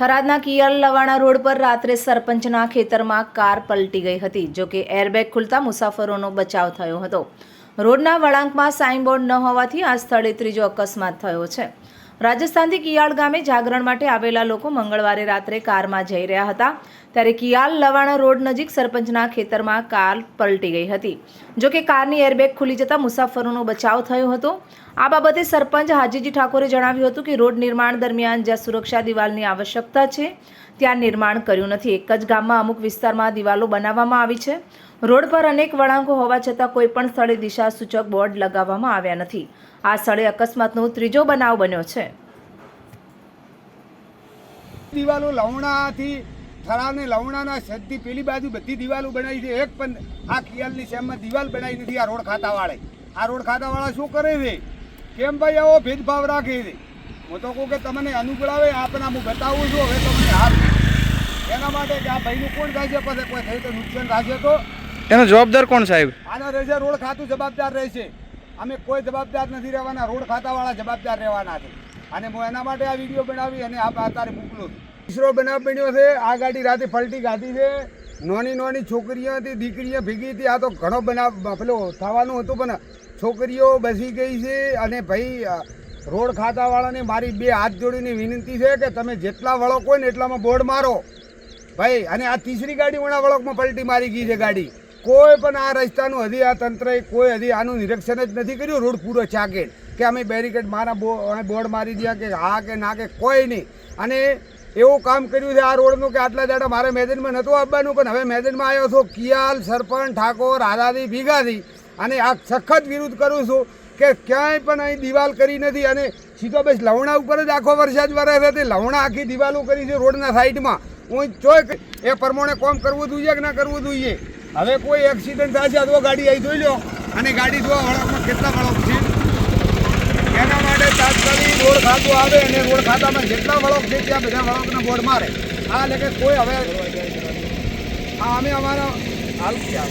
થરાદના કિયલ Lavana road પર રાત્રે સરપંચના ખેતરમાં કાર પલટી ગઈ હતી, જો કે એરબેગ ખુલતા મુસાફરોનો બચાવ થયો હતો. રોડના વળાંકમાં સાઇનબોર્ડ ન હોવાથી આ સ્થળે ત્રીજો અકસ્માત થયો છે. રાજસ્થાનથી કિયાળ ગામે જાગરણ માટે આવેલા લોકો મંગળવારે રાત્રે કારમાં જઈ રહ્યા હતા. ત્યારે કિયાલ લવાણા રોડ નજીક સરપંચના ખેતરમાં કાર પલટી ગઈ હતી. જો કે કારની એરબેગ ખુલી જતા મુસાફરોનો બચાવ થયો હતો. આ બાબતે સરપંચ હાજીજી ઠાકોરે જણાવ્યું હતું કે રોડ નિર્માણ દરમિયાન જ્યાં સુરક્ષા દિવાલની આવશ્યકતા છે, ત્યાં નિર્માણ કર્યું નથી. એક જ ગામમાં અમુક વિસ્તારમાં દિવાલો બનાવવામાં આવી છે. રોડ પર અનેક વળાંકો હોવા છતાં કોઈ પણ સ્થળે દિશા સૂચક બોર્ડ લગાવવામાં આવ્યા નથી. આ સ્થળે અકસ્માતનો ત્રીજો બનાવ બન્યો છે. દિવાલો લવણાથી થરાને લવણાના સદથી પેલી બાજુ બધી દિવાલો બનાવી છે. એક પણ આ ખિયાલની શેમમાં દિવાલ બનાવી નથી આ રોડ ખાતાવાળે આ રોડ ખાતાવાળા શું કરે છે? કેમ ભાઈ આવો ભેદભાવ રાખે છે? હું તો કહું કે તમને અનુકૂળ આવે આપના હું બતાવું છું હવે તમને હાર એના માટે કે આ ભાઈનું કોણ થાય છે? પછી કોઈ થાય તો નુકસાન થશે તો? એનો જવાબદાર કોણ સાહેબ? આના રહેશે રોડ ખાતું જવાબદાર રહેશે. અમે કોઈ જવાબદાર નથી રહેવાના રોડ ખાતાવાળા જવાબદાર રહેવાના છે. અને હું એના માટે આ વીડિયો બનાવી અને આ અત્યારે મોકલું છું. તીસરો બનાવ બન્યો છે, આ ગાડી રાતે પલટી ગાધી છે. નાની નાની છોકરીઓ હતી, દીકરીઓ ભેગી હતી. આ તો ઘણો બનાવ, પેલો થવાનું હતું, પણ છોકરીઓ બસી ગઈ છે અને ભાઈ રોડ ખાતાવાળાને મારી બે હાથ જોડીની વિનંતી છે કે તમે જેટલા વળોક હોય ને એટલામાં બોર્ડ મારો. ભાઈ, અને આ તીસરી ગાડી વણા વળોકમાં પલટી મારી ગઈ છે ગાડી. કોઈ પણ આ રસ્તાનું હજી આ તંત્રએ કોઈ હજી આનું નિરીક્ષણ જ નથી કર્યું. રોડ પૂરો ચાકે કે અમે બેરિકેડ મારા બોર્ડ મારી દીયા કે હા કે ના કે કોઈ નહીં. અને એવું કામ કર્યું છે આ રોડનું કે આટલા દાડા મારે મેદાનમાં નહોતું આપવાનું પણ હવે મેદાનમાં આવ્યો છું. કિયાલ, સરપંચ, ઠાકોર, આઝાદી ભીગાથી અને આ સખત વિરુદ્ધ કરું છું કે ક્યાંય પણ અહીં દિવાલ કરી નથી અને સીધો બસ લવણા ઉપર જ આખો વરસાદ વરે છે. તે લવણા આખી દિવાલો કરી છે રોડના સાઈડમાં. હું ચોક એ પ્રમાણે કોમ કરવું જોઈએ કે ના કરવું જોઈએ? હવે કોઈ એક્સિડન્ટ થશે અથવા ગાડી અહીં જોઈ લો અને ગાડી જોવા વળકમાં કેટલા વળક છે? એના માટે તાત્કાલિક રોડ ખાતું આવે અને રોડ ખાતામાં જેટલા વળક છે ત્યાં બધા વળોકને બોર્ડ મારે. આ એટલે કોઈ હવે આ અમે અમારા હાલ ક્યાં?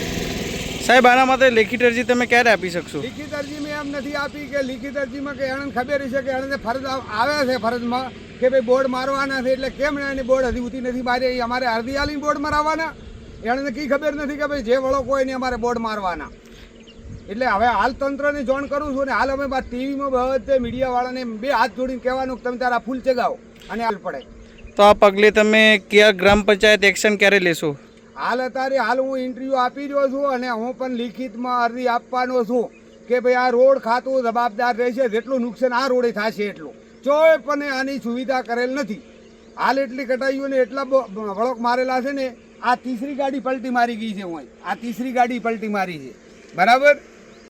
સાહેબ આના માટે લેખિત અરજી તમે ક્યારે આપી શકશો? લિખિત અરજી મેં એમ નથી આપી કે લિખિત અરજીમાં કે એને ખબર છે કે એને ફરજ આવ- આવે છે ફરજમાં કે ભાઈ બોર્ડ મારવાના છે એટલે કેમ એને બોર્ડ હજી ઉતી નથી મારે એ અમારે અરજી આલીને બોર્ડ મારવાના. એને કઈ ખબર નથી કે ભાઈ જે વળો કોઈ ને અમારે બોર્ડ મારવાના. એટલે હવે હાલ તંત્રને જોણ કરું છું ને હાલ અમે ટીવીમાં બધે મીડિયાવાળાને બે હાથ જોડીને કહેવાનું કે તમે તારા ફૂલ ચગાવો અને હાલ પડે. તો આ પગલે તમે કયા ગ્રામ પંચાયત એક્શન ક્યારે લેશો? હાલ અત્યારે હાલ હું ઇન્ટરવ્યૂ આપી રહ્યો છું અને હું પણ લિખિતમાં અરજી આપવાનો છું કે ભાઈ આ રોડ ખાતું જવાબદાર રહેશે જેટલું નુકસાન આ રોડે થશે એટલું. ચોય પણ આની સુવિધા કરેલ નથી. હાલ એટલી કટાઈઓ ને એટલા બ- વળોક મારેલા છે ને આ તીસરી ગાડી પલટી મારી ગઈ છે હું આ તીસરી ગાડી પલટી મારી છે. બરાબર?